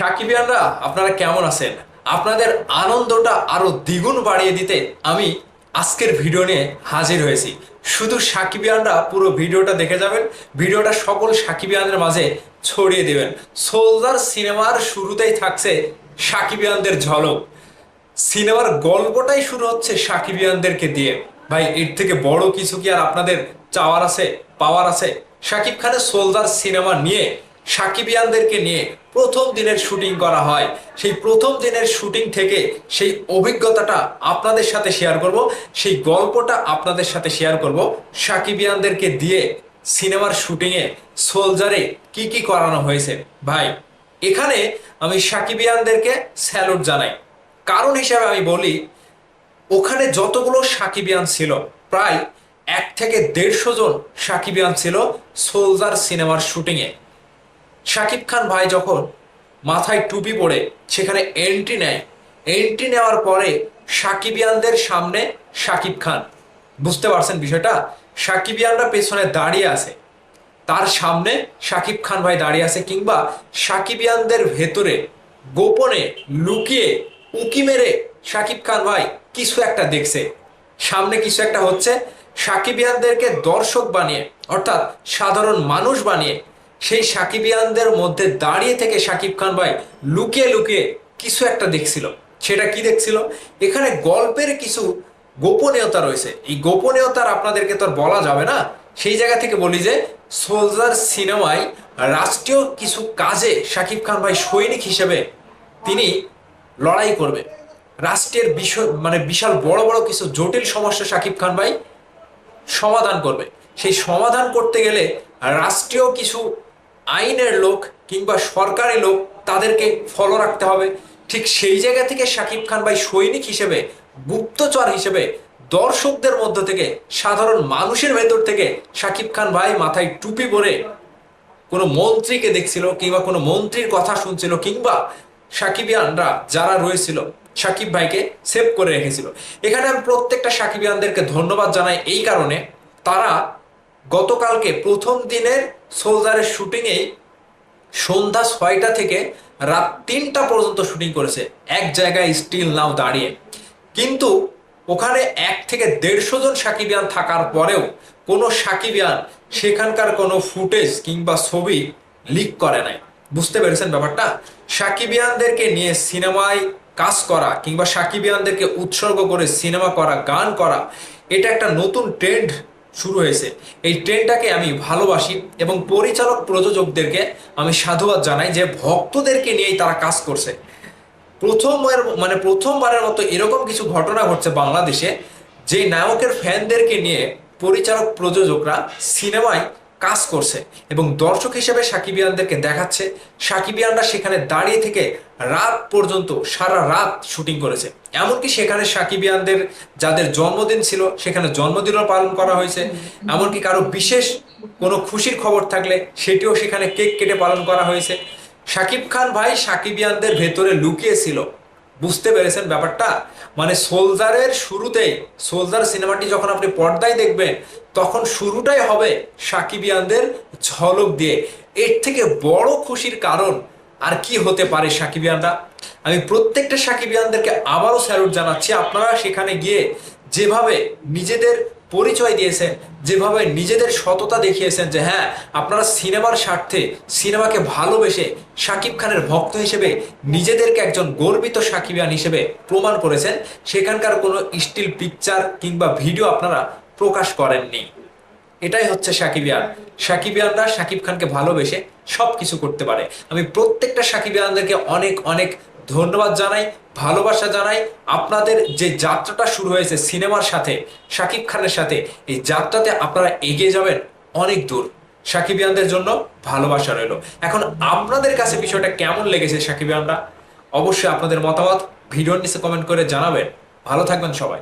সাকিবিয়ানরা, আপনারা কেমন আছেন? আপনাদের আনন্দটা আরও দ্বিগুণ বাড়িয়ে দিতে আমি আজকের ভিডিও নিয়ে হাজির হয়েছি। শুধু সাকিবিয়ানরা পুরো ভিডিওটা দেখে যাবেন, ভিডিওটা সকল সাকিবিয়ানদের মাঝে ছড়িয়ে দেবেন। সোলজার সিনেমার শুরুতেই থাকছে সাকিবিয়ানদের ঝলক। সিনেমার গল্পটাই শুরু হচ্ছে সাকিবিয়ানদেরকে দিয়ে। ভাই, এর থেকে বড় কিছু কি আর আপনাদের চাওয়ার আছে, পাওয়ার আছে? সাকিব খানের সোলজার সিনেমা নিয়ে সাকিবিয়ানদেরকে নিয়ে প্রথম দিনের শুটিং করা হয়। সেই প্রথম দিনের শুটিং থেকে সেই অভিজ্ঞতাটা আপনাদের সাথে শেয়ার করব, সেই গল্পটা আপনাদের সাথে শেয়ার করব। সাকিবিয়ানদেরকে দিয়ে সিনেমার শুটিংয়ে সোলজারে কি কি করানো হয়েছে? ভাই, এখানে আমি সাকিবিয়ানদেরকে স্যালুট জানাই। কারণ হিসাবে আমি বলি, ওখানে যতগুলো সাকিবিয়ান ছিল, প্রায় এক থেকে দেড়শো জন সাকিবিয়ান ছিল সোলজার সিনেমার শুটিংয়ে শাকিব খান ভাই যখন মাথায় টুপি পরে সেখানে এন্ট্রি নেয় এন্ট্রি নেওয়ার পরে সাকিবিয়ানদের সামনে শাকিব খান। বুঝতে পারছেন বিষয়টা? সাকিবিয়ানরা পেছনে দাঁড়িয়ে আছে। তার সামনে শাকিব খান ভাই দাঁড়িয়ে আছে কিংবা সাকিবিয়ানদের ভেতরে গোপনে লুকিয়ে উঁকি মেরে শাকিব খান ভাই কিছু একটা দেখছে। সামনে কিছু একটা হচ্ছে। সাকিবিয়ানদেরকে দর্শক বানিয়ে, অর্থাৎ সাধারণ মানুষ বানিয়ে সেই সাকিবিয়ানদের মধ্যে দাঁড়িয়ে থেকে শাকিব খান ভাই লুকিয়ে লুকিয়ে কিছু একটা দেখছিল। সেটা কি দেখছিল? এখানে গল্পের কিছু গোপনীয়তা রয়েছে। এই গোপনীয়তার আপনাদেরকে তো বলা যাবে না। সেই জায়গা থেকে বলি যে, সোলজার সিনেমায় রাষ্ট্রীয় কিছু কাজে শাকিব খান ভাই সৈনিক হিসেবে তিনি লড়াই করবে। রাষ্ট্রের বিষয় মানে বিশাল বড় বড় কিছু জটিল সমস্যা শাকিব খান ভাই সমাধান করবে। সেই সমাধান করতে গেলে রাষ্ট্রীয় কিছু আইনের লোক কিংবা সরকারি লোক তাদেরকে ফলো রাখতে হবে। ঠিক সেই জায়গা থেকে শাকিব খান ভাই সৈনিক হিসেবে, গুপ্তচর হিসেবে, দর্শকদের মধ্য থেকে, সাধারণ মানুষের ভেতর থেকে শাকিব খান ভাই মাথায় টুপি পরে কোনো মন্ত্রীকে দেখছিল কিংবা কোনো মন্ত্রীর কথা শুনছিল কিংবা সাকিবিয়ানরা যারা রয়েছিল সাকিব ভাইকে সেভ করে রেখেছিল। এখানে আমি প্রত্যেকটা সাকিবিয়ানদেরকে ধন্যবাদ জানাই এই কারণে। তারা গতকালকে প্রথম দিনের সোলজারের শুটিংয়েই সন্ধ্যা ছয়টা থেকে রাত তিনটা পর্যন্ত শুটিং করেছে। এক জায়গায় স্টিল নাও দাঁড়িয়ে। কিন্তু ওখানে এক থেকে দেড়শো জন সাকিবিয়ান থাকার পরেও কোনো সাকিবিয়ান সেখানকার কোনো ফুটেজ কিংবা ছবি লিক করে নাই। বুঝতে পেরেছেন ব্যাপারটা? সাকিবিয়ানদেরকে নিয়ে সিনেমায় কাজ করা কিংবা সাকিবিয়ানদেরকে উৎসর্গ করে সিনেমা করা, গান করা, এটা একটা নতুন ট্রেন্ড শুরু হয়েছে। এই ট্রেনটাকে আমি ভালোবাসি এবং পরিচালক প্রযোজকদেরকে আমি সাধুবাদ জানাই যে ভক্তদেরকে নিয়েই তারা কাজ করছে। প্রথমবার মানে প্রথমবারের মতো এরকম কিছু ঘটনা ঘটছে বাংলাদেশে, যে নায়কের ফ্যানদেরকে নিয়ে পরিচালক প্রযোজকরা সিনেমায় কাজ করছে এবং দর্শক হিসেবে সাকিবিয়ানদেরকে দেখাচ্ছে। সাকিবিয়ানরা সেখানে দাঁড়িয়ে থেকে রাত পর্যন্ত, সারা রাত শুটিং করেছে। এমনকি সেখানে সাকিবিয়ানদের যাদের জন্মদিন ছিল, সেখানে জন্মদিনও পালন করা হয়েছে। এমনকি কারও বিশেষ কোনো খুশির খবর থাকলে সেটিও সেখানে কেক কেটে পালন করা হয়েছে। শাকিব খান ভাই সাকিবিয়ানদের ভেতরে লুকিয়েছিল। বুঝতে পেরেছেন ব্যাপারটা? মানে সোলজারের শুরুতেই, সোলজার সিনেমাটি যখন আপনি পর্দায় দেখবেন, তখন শুরুটাই হবে সাকিবিয়ানদের ঝলক দিয়ে। এর থেকে বড় খুশির কারণ আর কি হতে পারে সাকিবিয়ানরা আমি প্রত্যেকটা সাকিবিয়ানদেরকে আবারও স্যালুট জানাচ্ছি। আপনারা সেখানে গিয়ে যেভাবে নিজেদের পরিচয় দিয়েছেন, যেভাবে নিজেদের সততা দেখিয়েছেন যে হ্যাঁ আপনারা সিনেমার স্বার্থে সিনেমাকে ভালোবেসে শাকিব খানের ভক্ত হিসেবে নিজেদেরকে একজন গর্বিত সাকিবিয়ান হিসেবে প্রমাণ করেছেন, সেখানকার কোনো স্টিল পিকচার কিংবা ভিডিও আপনারা প্রকাশ করেননি। এটাই হচ্ছে সাকিবিয়ান। সাকিবিয়ানরা সাকিব খানকে ভালোবেসে সব কিছু করতে পারে। আমি প্রত্যেকটা সাকিবিয়ানদেরকে অনেক অনেক ধন্যবাদ জানাই। ভালোবাসা জানাই আপনাদের যে যাত্রাটা শুরু হয়েছে সিনেমার সাথে, শাকিব খানের সাথে, এই যাত্রাতে আপনারা এগিয়ে যাবেন অনেক দূর। সাকিবিয়ানদের জন্য ভালোবাসা রইল। এখন আপনাদের কাছে বিষয়টা কেমন লেগেছে সাকিবিয়ানরা অবশ্যই আপনাদের মতামত ভিডিওর নিচে কমেন্ট করে জানাবেন। ভালো থাকবেন সবাই।